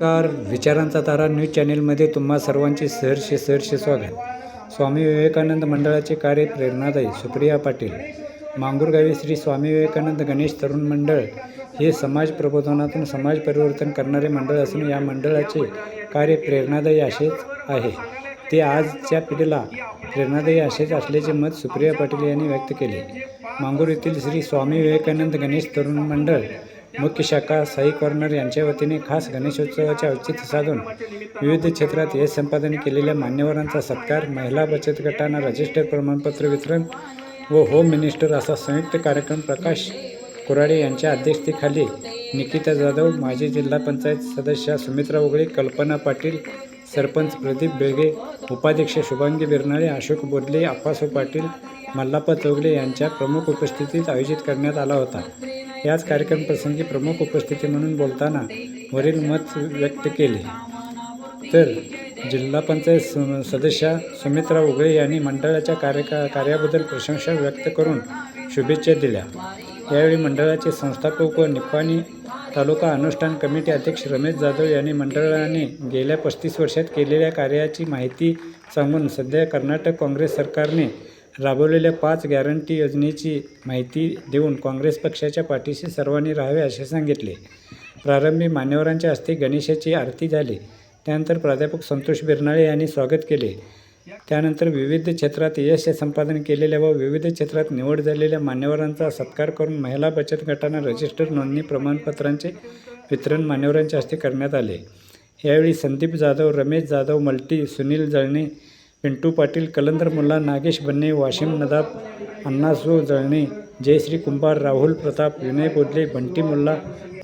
नमस्कार. विचारांचा तारा न्यूज चॅनेलमध्ये तुम्हा सर्वांचे सहर्ष सहर्ष स्वागत. स्वामी विवेकानंद मंडळाचे कार्य प्रेरणादायी. सुप्रिया पाटील. मांगूरगावी श्री स्वामी विवेकानंद गणेश तरुण मंडळ हे समाज प्रबोधनातून समाज परिवर्तन करणारे मंडळ असून या मंडळाचे कार्य प्रेरणादायी असेच आहे. ते आजच्या पिढीला प्रेरणादायी असेच असल्याचे मत सुप्रिया पाटील यांनी व्यक्त केले. मांगूर येथील श्री स्वामी विवेकानंद गणेश तरुण मंडळ मुख्य शाखा साई कॉर्नर यांच्या वतीने खास गणेशोत्सवाचे औचित्य साधून विविध क्षेत्रात यश संपादन केलेल्या मान्यवरांचा सत्कार महिला बचत गटांना रजिस्टर प्रमाणपत्र वितरण व होम मिनिस्टर असा संयुक्त कार्यक्रम प्रकाश कुराडे यांच्या अध्यक्षतेखाली निकिता जाधव माजी जिल्हा पंचायत सदस्या सुमित्रा उगळे कल्पना पाटील सरपंच प्रदीप बेळगे उपाध्यक्ष शुभांगी बिरनाळे अशोक बोदले अप्पासो पाटील मल्लाप्पा चौगले यांच्या प्रमुख उपस्थितीत आयोजित करण्यात आला होता. याच कार्यक्रम प्रसंगी प्रमुख उपस्थिती म्हणून बोलताना वरील मत व्यक्त केले. तर जिल्हा पंचायत सदस्य सदस्या सुमित्रा उगळे यांनी मंडळाच्या कार्यका कार्याबद्दल प्रशंसा व्यक्त करून शुभेच्छा दिल्या. यावेळी मंडळाचे संस्थापक व निपाणी तालुका अनुष्ठान कमिटी अध्यक्ष रमेश जाधव यांनी मंडळाने गेल्या पस्तीस वर्षात केलेल्या कार्याची माहिती सांगून सध्या कर्नाटक काँग्रेस सरकारने राबवलेल्या पाच गॅरंटी योजनेची माहिती देऊन काँग्रेस पक्षाच्या पाठीशी सर्वांनी राहावे असे सांगितले. प्रारंभी मान्यवरांच्या हस्ते गणेशाची आरती झाली. त्यानंतर प्राध्यापक संतोष बिरनाळे यांनी स्वागत केले. त्यानंतर विविध क्षेत्रात यश संपादन केलेल्या व विविध क्षेत्रात निवड झालेल्या मान्यवरांचा सत्कार करून महिला बचत गटांना रजिस्टर नोंदणी प्रमाणपत्रांचे वितरण मान्यवरांच्या हस्ते करण्यात आले. यावेळी संदीप जाधव रमेश जाधव मल्टी सुनील जळणे पिंटू पाटील कलंदर मुल्ला नागेश बन्ने वाशिम नदाब अण्णासो जळणे जयश्री कुंभार राहुल प्रताप विनय बोदले बंटी मुल्ला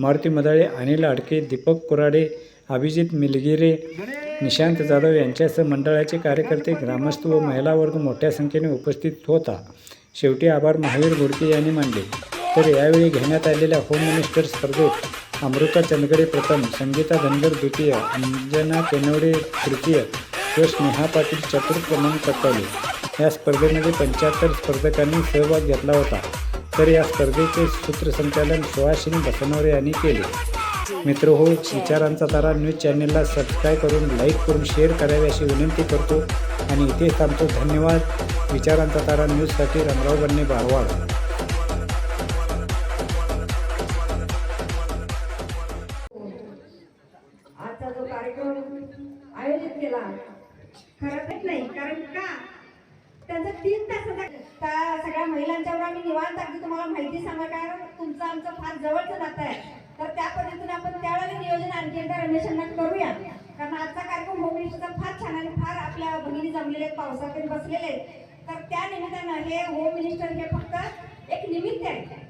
मारुती मदाळे अनिल आडके दीपक कुराडे अभिजित मिलगिरे निशांत जाधव यांच्यासह मंडळाचे कार्यकर्ते ग्रामस्थ व महिला वर्ग मोठ्या संख्येने उपस्थित होता. शेवटी आभार महावीर घोडके यांनी मानले. तर यावेळी घेण्यात आलेल्या होम मिनिस्टर स्पर्धेत अमृता चंदगडे प्रथम संगीता धनगर द्वितीय अंजना केनवडे तृतीय व स्नेहा पाटील चतुर्थ क्रमांक पटकावले या स्पर्धेमध्ये पंच्याहत्तर स्पर्धकांनी सहभाग घेतला होता. तर या स्पर्धेचे सूत्रसंचालन सुहासिनी बसनवरे यांनी केले. मित्र हो विचारांचा तारा न्यूज चॅनेलला सबस्क्राईब करून लाईक करून शेअर करावी अशी विनंती करतो. आणि इथे थांबतो. धन्यवाद. विचारांचा तारा न्यूजसाठी रंगराव बन्ने बारवाड. खरंच नाही. कारण का? त्यांचा तीन तासाचा सगळ्या महिलांच्यावर आम्ही निवांत अगदी तुम्हाला माहिती सांगा कारण तुमचं आमचं फार जवळचं नातं आहे. तर त्या पद्धतीने आपण त्यावेळेला नियोजन आणखी एकदा रमेशांना करूया. कारण आजचा कार्यक्रम होम मिनिस्टरचा फार छान आणि फार आपल्या भगिनी जमलेले आहेत पावसातून बसलेले आहेत. तर त्या निमित्तानं हे होम मिनिस्टर हे फक्त एक निमित्त आहे.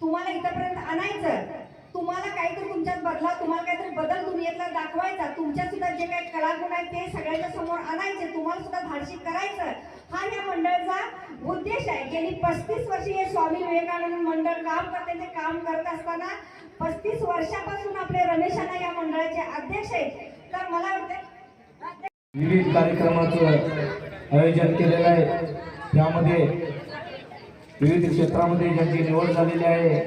तुम्हाला इथपर्यंत आणायचं तुम्हाला काहीतरी तुमच्यात बदला तुम्हाला जनतेला दाखवायचा तुमच्या सुद्धा जे काही कलागुण आहेत ते सगळ्यांच्या समोर आणायचे तुम्हाला सुद्धा धाडशी करायचं. हा या मंडळाचा उद्देश आहे. गेली पस्तीस वर्षे हे स्वामी विवेकानंद मंडळ काम करते ते काम करत असताना पस्तीस वर्षापासून आपले रमेशांना या मंडळाचे अध्यक्ष आहेत. तर मला वाटतं विविध कार्यक्रमाचं आयोजन केलेलं आहे. त्यामध्ये विविध क्षेत्रामध्ये ज्यांची निवड झालेली आहे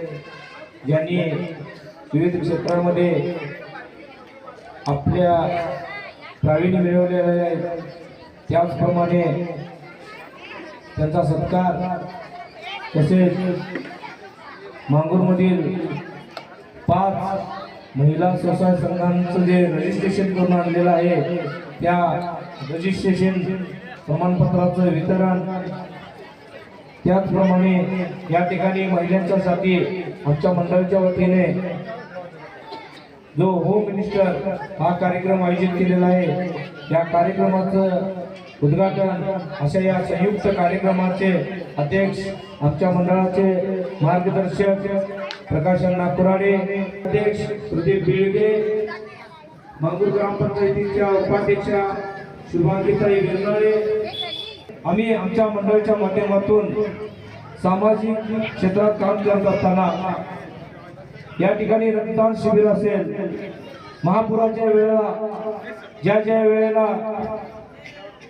ज्यांनी विविध क्षेत्रांमध्ये आपल्या प्रावीण्य मिळवलेले आहेत त्याचप्रमाणे त्यांचा सत्कार तसेच मांगूरमधील पाच महिला स्वसहाय संघांचं जे रजिस्ट्रेशन करून आणलेलं आहे त्या रजिस्ट्रेशन प्रमाणपत्राचं वितरण त्याचप्रमाणे या ठिकाणी महिलांच्यासाठी आमच्या मंडळाच्या वतीने जो होम मिनिस्टर हा कार्यक्रम आयोजित केलेला आहे. या कार्यक्रमाचं उद्घाटन अशा या संयुक्त कार्यक्रमाचे अध्यक्ष आमच्या मंडळाचे मार्गदर्शक प्रकाश अण्णा कुराडे अध्यक्ष प्रदीप बिळगे मांगूर ग्रामपंचायतीच्या उपाध्यक्षा शुभांगीताई वेलनाळे आम्ही आमच्या मंडळाच्या माध्यमातून सामाजिक क्षेत्रात काम करत असताना या ठिकाणी रक्तदान शिबिर असेल. महापुराच्या वेळेला ज्या ज्या वेळेला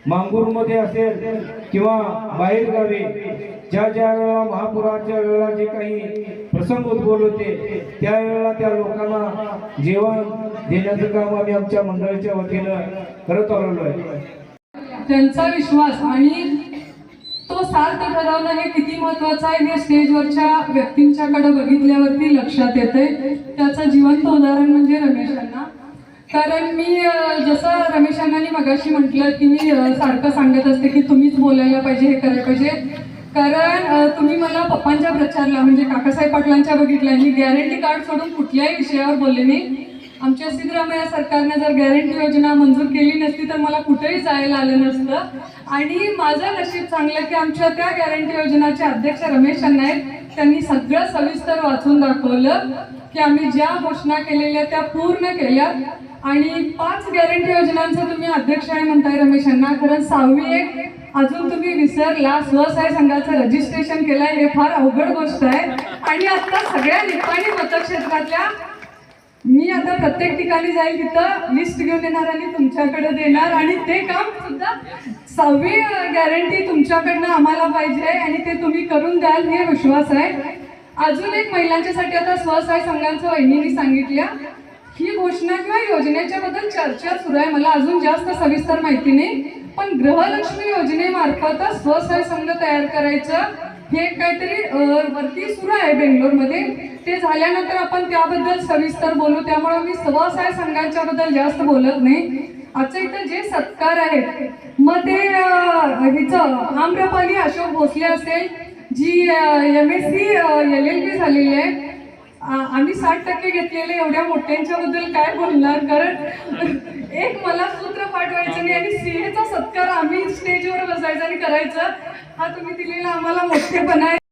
मांगूरमध्ये असेल किंवा बाहेर गावी ज्या ज्या वेळेला महापुराच्या वेळेला जे काही प्रसंग उद्भवले होते त्यावेळेला त्या लोकांना जेवण देण्याचं काम आम्ही आमच्या मंडळाच्या वतीनं करत आलेलो आहे. त्यांचा विश्वास आणि तो साथ ठरवणं हे किती महत्वाचं आहे हे स्टेजवरच्या व्यक्तींच्याकडे बघितल्यावरती लक्षात येते त्याचं जिवंत उदाहरण म्हणजे रमेश अण्णा. कारण मी जसं रमेश अण्णांनी मगाशी म्हटलं की मी सारखं सांगत असते की तुम्हीच बोलायला पाहिजे हे करायला पाहिजे. कारण तुम्ही मला पप्पांच्या प्रचारला म्हणजे काकासाहेब पाटलांच्या बघितल्या मी गॅरंटी कार्ड सोडून कुठल्याही विषयावर बोलले नाही. आमच्या सिद्धरामय्या सरकारने जर गॅरंटी योजना मंजूर केली नसती तर मला कुठेही जायला आलं नसतं. आणि माझं नशीब चांगलं की आमच्या त्या गॅरंटी योजनाचे अध्यक्ष रमेश अण्णा आहेत त्यांनी सगळं सविस्तर वाचून दाखवलं की आम्ही ज्या घोषणा केलेल्या त्या पूर्ण केल्या. आणि पाच गॅरंटी योजनांचं तुम्ही अध्यक्ष आहे म्हणताय रमेश अण्णा कारण सहावी एक अजून तुम्ही विसरला. स्वसहाय संघाचं रजिस्ट्रेशन केलंय हे फार अवघड गोष्ट आहे. आणि आता सगळ्या निपाणी मतक्षेत्रातल्या मी आता प्रत्येक ठिकाणी जाईल तिथं लिस्ट घेऊन येणार आणि तुमच्याकडे देणार. आणि ते काम सुद्धा सहावी गॅरंटी तुमच्याकडनं आम्हाला पाहिजे आणि ते तुम्ही करून द्याल हे विश्वास आहे. अजून एक महिलांच्यासाठी आता स्वसहाय संघांचं वहिनीने सांगितल्या ही घोषणा किंवा योजनेच्या बद्दल चर्चा सुरू आहे. मला अजून जास्त सविस्तर माहिती नाही. पण गृहलक्ष्मी योजनेमार्फत स्वसहाय संघ तयार करायचं. हे काहीतरी वरती सुरू आहे बेंगलोरमध्ये. ते झाल्यानंतर आपण त्याबद्दल सविस्तर बोलू. त्यामुळे मी स्वसहाय संघांच्या बद्दल जास्त बोलत नाही. आजच्या इथं जे सत्कार आहेत मग ते हिचं आम्रपाली अशोक भोसले असेल जी M S C L L B झालेली आहे. आम्ही साठ टक्के घेतलेले एवढ्या मोठ्यांच्या बद्दल काय बोलणार? कारण एक मला सूत्र पाठवायचं नाही आणि सीएचा सत्कार आम्ही स्टेजवर बसायचा आणि करायचं. हा तुम्ही दिलेला आम्हाला मोठेपणा आहे.